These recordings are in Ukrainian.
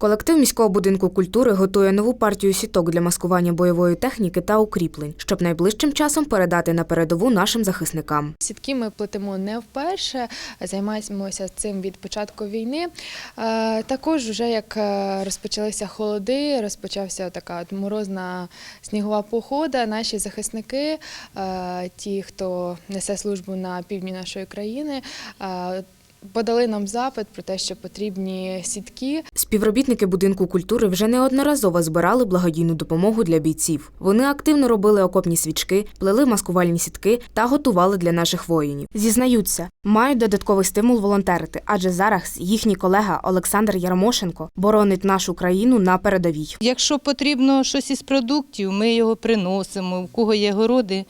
Колектив міського будинку культури готує нову партію сіток для маскування бойової техніки та укріплень, щоб найближчим часом передати на передову нашим захисникам. Сітки ми плетемо не вперше, займаємося цим від початку війни. Е, Також, вже як е, розпочалися холоди, розпочався така морозна снігова похода. Наші захисники, е, ті, хто несе службу на півдні нашої країни, подали нам запит про те, що потрібні сітки. Співробітники будинку культури вже неодноразово збирали благодійну допомогу для бійців. Вони активно робили окопні свічки, плели маскувальні сітки та готували для наших воїнів. Зізнаються, мають додатковий стимул волонтерити, адже зараз їхній колега Олександр Ярмошенко боронить нашу країну на передовій. Якщо потрібно щось із продуктів, ми його приносимо. У кого є городи,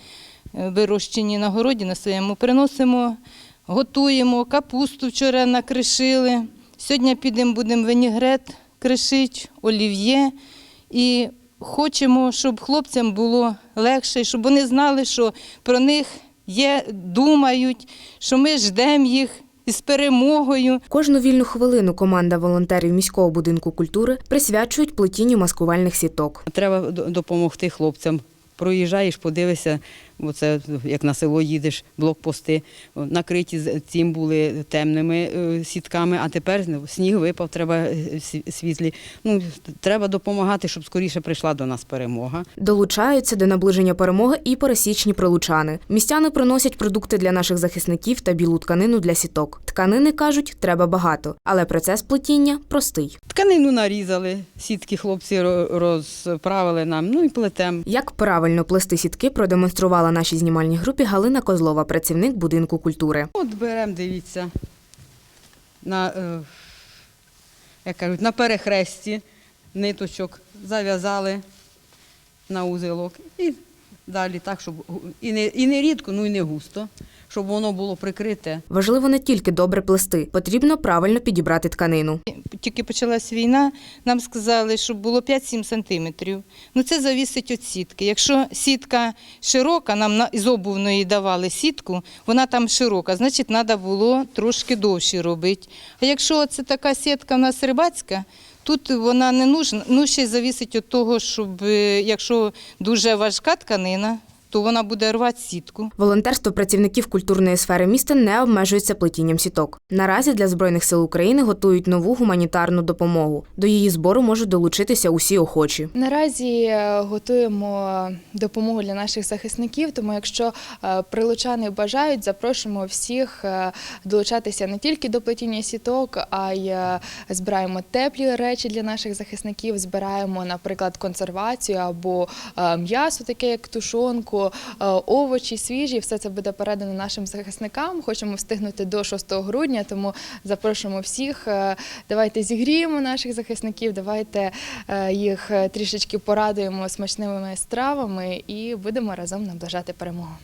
е, вирощені на городі на своєму, приносимо, готуємо, капусту вчора накришили. Сьогодні підемо, будемо винігрет кришити, олів'є. І хочемо, щоб хлопцям було легше, щоб вони знали, що про них є, думають, що ми ждемо їх із перемогою. Кожну вільну хвилину команда волонтерів міського будинку культури присвячують плетінню маскувальних сіток. Треба допомогти хлопцям. Проїжджаєш, подивишся, оце як на село їдеш, блокпости накриті цим були темними е, сітками, а тепер сніг випав, треба е, світлі. Ну, треба допомагати, щоб скоріше прийшла до нас перемога. Долучаються до наближення перемоги і пересічні прилучани. Містяни приносять продукти для наших захисників та білу тканину для сіток. Тканини кажуть, треба багато, але процес плетіння простий. Тканину нарізали, сітки хлопці розправили нам, ну і плетем. Як правильно плести сітки, продемонструвала нашій знімальній групі Галина Козлова, працівник будинку культури. От беремо, дивіться, на, е, як кажуть, на перехресті ниточок зав'язали на узелок і далі так, щоб і не, і не рідко, ну і не густо, щоб воно було прикрите. Важливо не тільки добре плести, потрібно правильно підібрати тканину. Тільки почалась війна, нам сказали, щоб було 5-7 сантиметрів. Ну це завісить від сітки. Якщо сітка широка, нам на- з обувної давали сітку, вона там широка, значить треба було трошки довше робити. А якщо це така сітка в нас рибацька, тут вона не нужна, ну ще й завісить від того, щоб е, якщо дуже важка тканина, то вона буде рвати сітку. Волонтерство працівників культурної сфери міста не обмежується плетінням сіток. Наразі для збройних сил України готують нову гуманітарну допомогу. До її збору можуть долучитися усі охочі. Наразі е, готуємо допомогу для наших захисників, тому якщо е, прилучани бажають, запрошуємо всіх е, долучатися не тільки до плетіння сіток, а й збираємо теплі речі для наших захисників, збираємо, наприклад, консервацію або м'ясо, таке як тушонку, е, овочі свіжі. Все це буде передано нашим захисникам. Хочемо встигнути до 6 грудня, тому запрошуємо всіх. Е, Давайте зігріємо наших захисників, давайте е, їх трішечки порадуємо смачними стравами і будемо разом наближати перемогу.